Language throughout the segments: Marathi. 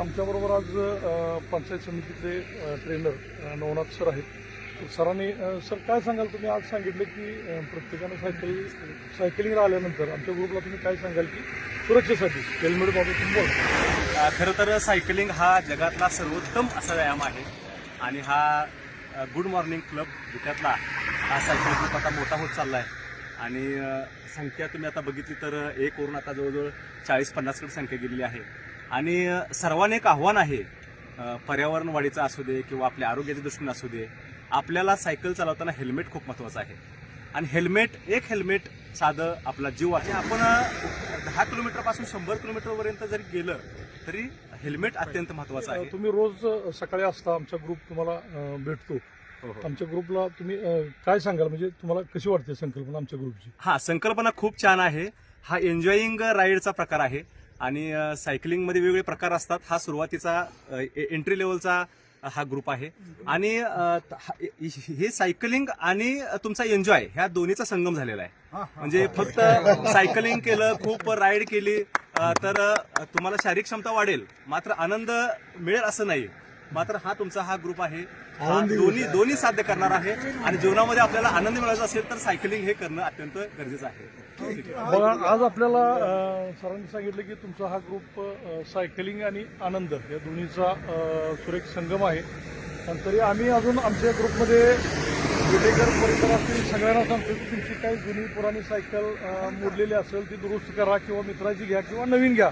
आमच्याबरोबर आज पंचायत समितीचे ट्रेनर नवनाथ सर आहेत. सरांनी सर काय सांगाल? तुम्ही आज सांगितलं की प्रत्येकानं सायकल सायकलिंगला आल्यानंतर आमच्या ग्रुपला तुम्ही काय सांगाल की सुरक्षेसाठी? हेल्मेट बाबत बोल. बोला खरं तर सायकलिंग हा जगातला सर्वोत्तम असा व्यायाम आहे. आणि हा गुड मॉर्निंग क्लब जिल्ह्यातला हा सायकल ग्रुप आता मोठा होत चालला आहे आणि संख्या तुम्ही आता बघितली तर एक वरून आता जवळजवळ चाळीस पन्नासकडे संख्या गेलेली आहे. आणि सर्वांना एक आव्हान आहे अ, पर्यावरण वाढीचं असू दे किंवा आपल्या आरोग्याच्या दृष्टीने असू दे आपल्याला सायकल चालवताना हेल्मेट खूप महत्त्वाचं आहे. आणि हेल्मेट एक हेल्मेट साधं आपला जीव आहे. आपण दहा किलोमीटरपासून शंभर किलोमीटर पर्यंत जरी गेलं तरी हेल्मेट अत्यंत महत्वाचं आहे. तुम्ही रोज सकाळी असता आमचा ग्रुप तुम्हाला भेटतो. हो, हो. आमच्या ग्रुपला तुम्ही काय सांगाल? म्हणजे तुम्हाला कशी वाटते संकल्पना आमच्या ग्रुपची? हा संकल्पना खूप छान आहे. हा एन्जॉईंग राईडचा प्रकार आहे. आणि सायकलिंगमध्ये वेगवेगळे प्रकार असतात. हा सुरुवातीचा एंट्री लेवलचा हा ग्रुप आहे. आणि हा- सायकलिंग आणि तुमचा एन्जॉय ह्या दोन्हीचा संगम झालेला आहे. म्हणजे फक्त सायकलिंग केलं खूप राईड केली तर तुम्हाला शारीरिक क्षमता वाढेल. मात्र आनंद मिळेल असं नाही. मात्र हा तुमचा हा ग्रुप आहे. हा दोन्ही दोन्ही साध्य करणार आहे. आणि जीवनामध्ये आपल्याला आनंद मिळायचा असेल तर सायकलिंग हे करणं अत्यंत गरजेचं आहे. बघा आज आपल्याला सरांनी सांगितलं की तुमचा हा ग्रुप सायकलिंग आणि आनंद या दोन्हीचा सुरेख संगम आहे. पण तरी आम्ही अजून आमच्या ग्रुपमध्ये विटेकर परिसरातील सगळ्यांना सांगतो की तुमची काही जुनी पुराणी सायकल मोडलेली असेल ती दुरुस्त करा किंवा मित्राची घ्या किंवा नवीन घ्या.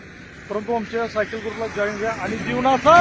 परंतु आमच्या सायकल ग्रुपला जॉईन घ्या आणि जीवनाचा